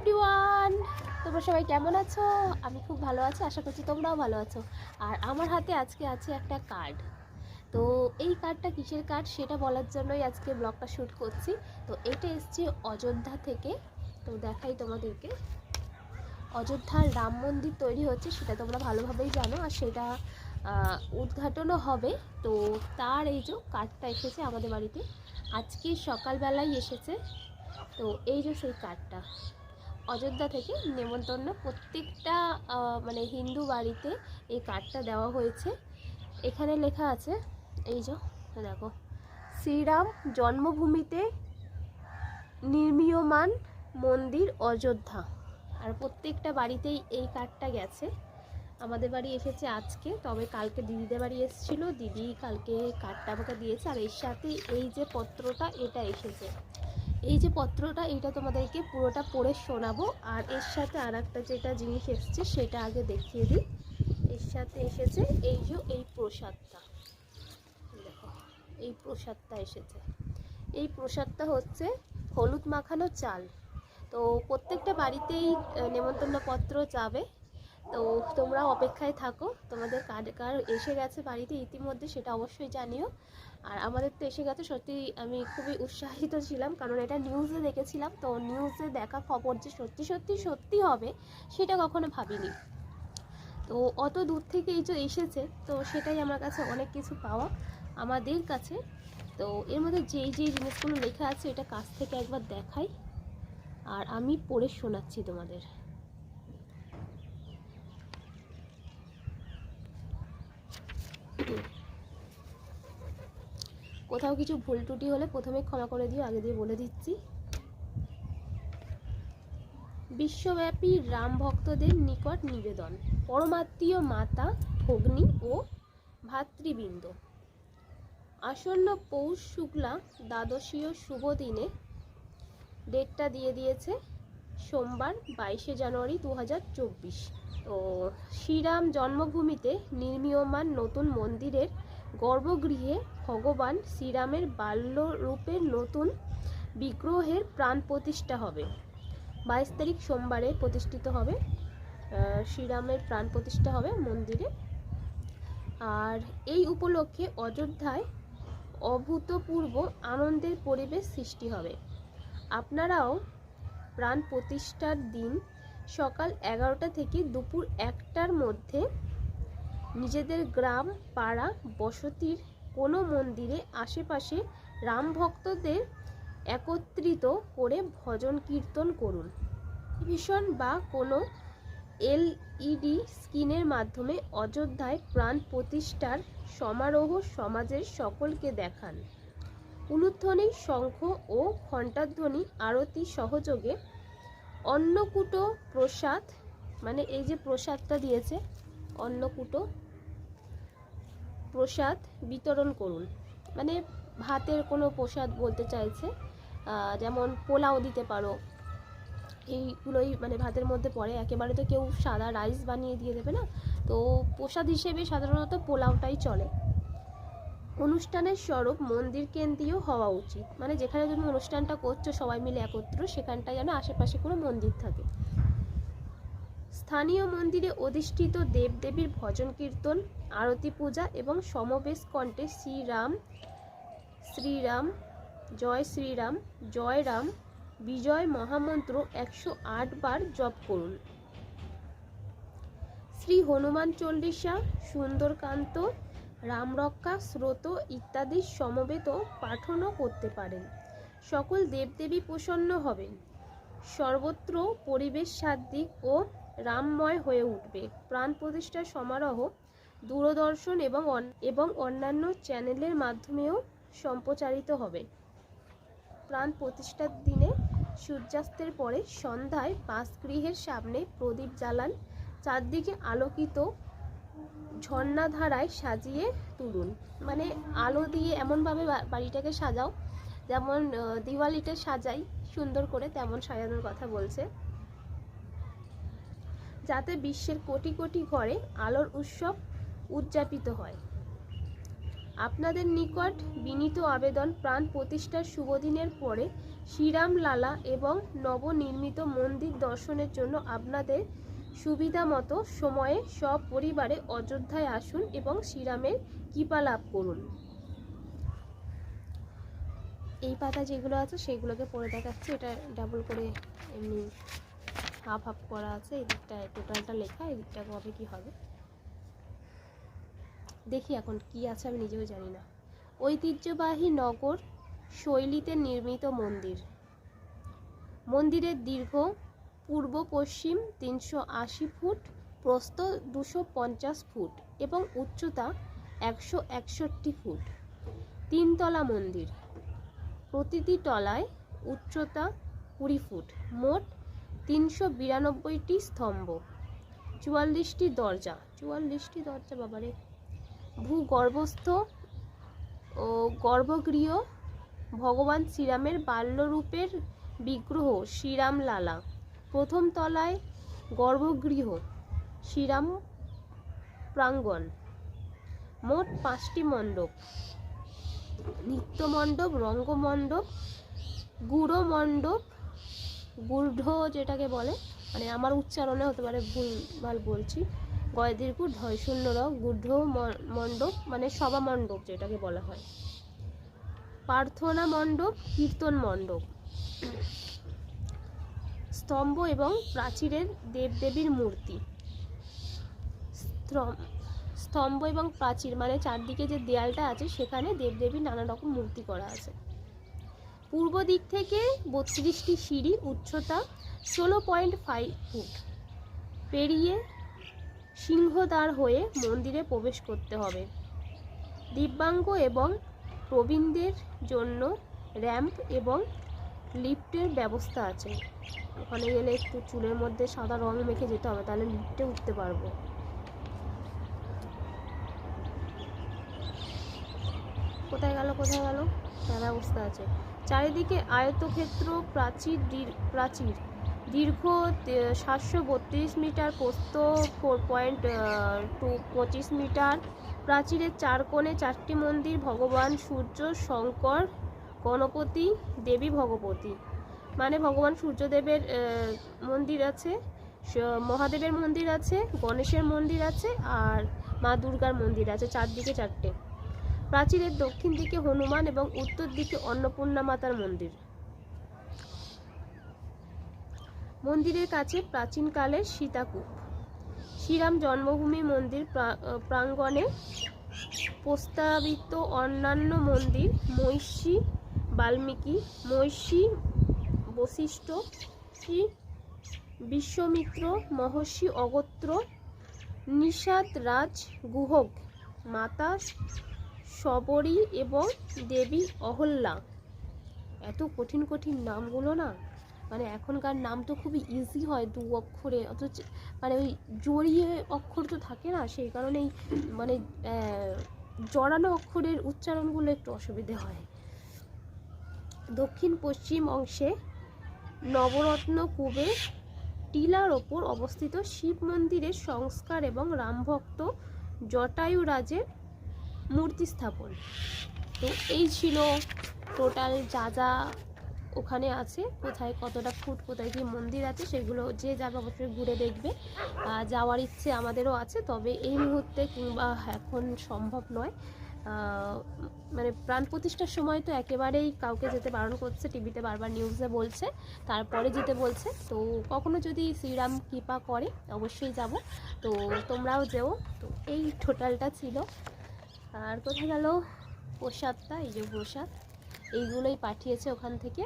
Everyone তোমরা সবাই কেমন আছো? আমি খুব ভালো আছি, আশা করছি তোমরাও ভালো আছো। আর আমার হাতে আজকে আছে একটা কার্ড তো এই কার্ডটা কিসের কার্ড সেটা বলার জন্যই আজকে ব্লগটা শ্যুট করছি। তো এটা এসছে অযোধ্যা থেকে। তো দেখাই তোমাদেরকে। অযোধ্যার রাম মন্দির তৈরি হচ্ছে, সেটা তোমরা ভালোভাবেই জানো। আর সেটা উদ্ঘাটনও হবে। তো তার এই যে কার্ডটা এসেছে আমাদের বাড়িতে। আজকে সকালবেলায় এসেছে। তো এই যে সেই কার্ডটা অযোধ্যা থেকে নেমন্তন্ন প্রত্যেকটা মানে হিন্দু বাড়িতে এই কার্ডটা দেওয়া হয়েছে। এখানে লেখা আছে, এই যে, দেখো, শ্রীরাম জন্মভূমিতে নির্মীয়মান মন্দির অযোধ্যা। আর প্রত্যেকটা বাড়িতেই এই কার্ডটা গেছে। আমাদের বাড়ি এসেছে আজকে, তবে কালকে দিদিদের বাড়ি এসেছিল। দিদি কালকে কার্ডটা আমাকে দিয়েছে। আর এর সাথে এই যে পত্রটা, এটা এসেছে। এই যে পত্রটা, এটা তোমাদেরকে পুরোটা পড়ে শোনাবো। আর এর সাথে আর একটা যেটা জিনিস এসছে, সেটা আগে দেখিয়ে দিই। এর সাথে এসেছে এই যে এই প্রসাদটা। দেখো, এই প্রসাদটা এসেছে। এই প্রসাদটা হচ্ছে হলুদ মাখানো চাল। তো প্রত্যেকটা বাড়িতেই নেমন্তন্ন পত্র যাবে। তো তোমরা অপেক্ষায় থাকো, তোমাদের কার কার এসে গেছে বাড়িতে ইতিমধ্যে সেটা অবশ্যই জানিও। আর আমাদের তো এসে গেছে, সত্যি আমি খুবই উৎসাহিত ছিলাম, কারণ এটা নিউজে দেখেছিলাম, তো নিউজে দেখা খবর যে সত্যি সত্যি সত্যি হবে, সেটা কখনো ভাবিনি। তো অত দূর থেকে এই যে এসেছে, তো সেটাই আমার কাছে অনেক কিছু পাওয়া আমাদের কাছে। তো এর মধ্যে যেই যেই জিনিসগুলো লেখা আছে, এটা কাছ থেকে একবার দেখাই। আর আমি পড়ে শোনাচ্ছি তোমাদের। কোথাও কিছু ভুল ত্রুটি হলে প্রথমে ক্ষমা করে দিও, আগে দিয়ে বলে দিচ্ছি। বিশ্বব্যাপী রাম ভক্তদের নিকট নিবেদন। পরমাত্মীয় মাতা, ভগ্নী ও ভাতৃবৃন্দ। আসন্ন পৌষ শুক্লা দ্বাদশীয় শুভ দিনে ডেটটা দিয়ে দিয়েছে সোমবার, বাইশে জানুয়ারি দু হাজার চব্বিশ। তো শ্রীরাম জন্মভূমিতে নির্মীয়মান নতুন মন্দিরের গর্ভগৃহে ভগবান শ্রীরামের বাল্যরূপের নতুন বিগ্রহের প্রাণ প্রতিষ্ঠা হবে। বাইশ তারিখ সোমবারে প্রতিষ্ঠিত হবে। শ্রীরামের প্রাণ প্রতিষ্ঠা হবে মন্দিরে। আর এই উপলক্ষে অযোধ্যায় অভূতপূর্ব আনন্দের পরিবেশ সৃষ্টি হবে। আপনারাও প্রাণ প্রতিষ্ঠার দিন সকাল এগারোটা থেকে দুপুর একটার মধ্যে নিজেদের গ্রাম, পাড়া, বসতির কোনো মন্দিরে আশেপাশে রাম ভক্তদের একত্রিত করে ভজন কীর্তন করুন। টেলিভিশন বা কোনো এলইডি স্ক্রিনের মাধ্যমে অযোধ্যায় প্রাণ প্রতিষ্ঠার সমারোহ সমাজের সকলকে দেখান। উলুধ্বনি শঙ্খ ও ঘণ্টাধ্বনি আরতি সহযোগে অন্নকূট প্রসাদ মানে এই যে প্রসাদটা দিয়েছে অন্নকূট, প্রসাদ বিতরণ করুন। মানে ভাতের কোনো প্রসাদ বলতে চাইছে যেমন পোলাও দিতে পারো, এইগুলোই মানে ভাতের মধ্যে পড়ে। একেবারে তো কেউ সাদা রাইস বানিয়ে দিয়ে দেবে না। তো প্রসাদ হিসেবে সাধারণত পোলাওটাই চলে। অনুষ্ঠানের স্বরূপ মন্দির কেন্দ্রীয় হওয়া উচিত। মানে যেখানে তুমি অনুষ্ঠানটা করছ, সবাই মিলে একত্র, সেখানটায় যেন আশেপাশে কোনো মন্দির থাকে। স্থানীয় মন্দিরে অধিষ্ঠিত দেবদেবীর ভজন কীর্তন, আরতি পূজা এবং সমবেশ কণ্ঠে শ্রীরাম শ্রীরাম, জয় শ্রীরাম, জয় রাম, বিজয় মহামন্ত্র একশো আট বার জপ করুন। শ্রী হনুমান চল্লিশা, সুন্দরকান্ত, রামরক্ষা, স্রোত ইত্যাদি সমবেত পাঠনও করতে পারেন। সকল দেবদেবী প্রসন্ন হবেন। সর্বত্র পরিবেশ সাদ্বিক ও রামময় হয়ে উঠবে। প্রাণ প্রতিষ্ঠার সমারোহ দূরদর্শন এবং এবং অন্যান্য চ্যানেলের মাধ্যমেও সম্প্রচারিত হবে। প্রাণ প্রতিষ্ঠার দিনে সূর্যাস্তের পরে সন্ধ্যায় বাসগৃহের সামনে প্রদীপ জ্বালান চারদিকে আলোকিত ঝর্ণাধারায় সাজিয়ে তুলুন। মানে আলো দিয়ে এমনভাবে বাড়িটাকে সাজাও যেমন আহ, দিওয়ালিতে সাজাই সুন্দর করে তেমন সাজানোর কথা বলছে। যাতে বিশ্বের কোটি কোটি ঘরে আলোর উৎসব উদযাপিত হয়। আপনাদের নিকট বিনীত আবেদন প্রাণ প্রতিষ্ঠার শুভদিনের পরে শ্রীরাম লালা এবং নবনির্মিত মন্দির দর্শনের জন্য আপনাদের সুবিধা মতো সময়ে সপরিবারে অযোধ্যায় আসুন এবং শ্রীরামের কৃপা লাভ করুন। এই পাতা যেগুলো আছে সেগুলোকে পড়ে দেখাচ্ছে, এটা ডাবল করে এমনি হাফ হাফ করা আছে, এই দিকটা টোটালটা লেখা, এই দিকটা কবে কি হবে? দেখি এখন কি আছে, আমি নিজেও জানি না। ঐতিহ্যবাহী নগর শৈলীতে নির্মিত মন্দির। মন্দিরের দীর্ঘ পূর্ব পশ্চিম তিনশো আশি ফুট, প্রস্থ দুশো পঞ্চাশ ফুট এবং উচ্চতা একশো একষট্টি ফুট। তিনতলা মন্দির। প্রতিটি তলায় উচ্চতা কুড়ি ফুট। মোট তিনশো বিরানব্বইটি স্তম্ভ। চুয়াল্লিশটি দরজা। চুয়াল্লিশটি দরজা, বাবারে। ভূগর্ভস্থ ও গর্ভগৃহ, ভগবান শ্রীরামের বাল্যরূপের বিগ্রহ শ্রীরাম লালা প্রথম তলায় গর্ভগৃহ, শ্রীরাম প্রাঙ্গণ। মোট পাঁচটি মণ্ডপ। নৃত্যমণ্ডপ, রঙ্গমণ্ডপ গুড়ো মণ্ডপ যেটাকে বলে মানে আমার উচ্চারণে হতে পারে ভুল ভালো বলছি গয়দীর গুড় ধয় শূন্য র ম- মণ্ডপ মানে সভা মণ্ডপ যেটাকে বলা হয়। প্রার্থনা মণ্ডপ, কীর্তন মণ্ডপ। স্তম্ভ এবং প্রাচীরের দেবদেবীর মূর্তি। স্তম- স্তম্ভ এবং প্রাচীর মানে চারদিকে যে দেয়ালটা আছে, সেখানে দেবদেবীর নানা রকম মূর্তি করা আছে। পূর্ব দিক থেকে বত্রিশটি সিঁড়ি উচ্চতা ষোলো পয়েন্ট ফাইভ ফুট। পেরিয়ে সিংহদ্বার হয়ে মন্দিরে প্রবেশ করতে হবে। দিব্যাঙ্গ এবং প্রবীণদের জন্য র্যাম্প এবং লিফটের ব্যবস্থা আছে। ওখানে গেলে একটু চুলের মধ্যে সাদা রং মেখে যেতে হবে, তাহলে লিফটে উঠতে পারব। কোথায় গেল কোথায় গেল? তার অবস্থা আছে। চারিদিকে আয়তক্ষেত্র প্রাচীর প্রাচীর। দীর্ঘ সাতশো বত্রিশ মিটার, প্রস্থ ফোর পয়েন্ট টু, পঁচিশ মিটার। প্রাচীরের চার কোণে চারটি মন্দির, ভগবান সূর্য, শঙ্কর, গণপতি, দেবী ভগবতী। মানে ভগবান সূর্যদেবের মন্দির আছে মহাদেবের মন্দির আছে, গণেশের মন্দির আছে, আর মা দুর্গার মন্দির আছে, চারদিকে চারটে। প্রাচীরের দক্ষিণ দিকে হনুমান এবং উত্তর দিকে অন্নপূর্ণা মাতার মন্দির। মন্দিরের কাছে প্রাচীনকালের সীতাকূপ। শ্রীরাম জন্মভূমি মন্দির প্রাঙ্গণে প্রস্তাবিত অন্যান্য মন্দির মহিষী বাল্মীকি, মহিষী বশিষ্ঠ, শ্রী বিশ্বমিত্র মহর্ষি অগত্র নিষাদ রাজ গুহক, মাতা শবরী এবং দেবী অহল্যা। এত কঠিন কঠিন নামগুলো না? মানে এখনকার নাম তো খুবই ইজি হয় দু অক্ষরে, অথচ মানে ওই জড়িয়ে অক্ষর তো থাকে না, সেই কারণেই মানে জড়ানো অক্ষরের উচ্চারণগুলো একটু অসুবিধে হয়। দক্ষিণ পশ্চিম অংশে নবরত্ন কুবে টিলার ওপর অবস্থিত শিব মন্দিরের সংস্কার এবং রামভক্ত জটায়ুরাজের মূর্তি স্থাপন। তো এই ছিল টোটাল যা যা ওখানে আছে, কোথায় কতটা ফুট, কোথায় কি মন্দির আছে, সেগুলো যে যাবে অবশ্যই ঘুরে দেখবে। যাওয়ার ইচ্ছে আমাদেরও আছে, তবে এই মুহূর্তে কিংবা এখন সম্ভব নয়। মানে প্রাণ প্রতিষ্ঠার সময় তো একেবারেই কাউকে যেতে বারণ করছে, টিভিতে বারবার নিউজে বলছে, তারপরে যেতে বলছে। তো কখনো যদি শ্রীরাম কৃপা করে, অবশ্যই যাব। তো তোমরাও যেও। তো এই টোটালটা ছিল। আর কোথায় গেল? প্রসাদটা এই যে প্রসাদ এইগুলোই পাঠিয়েছে ওখান থেকে।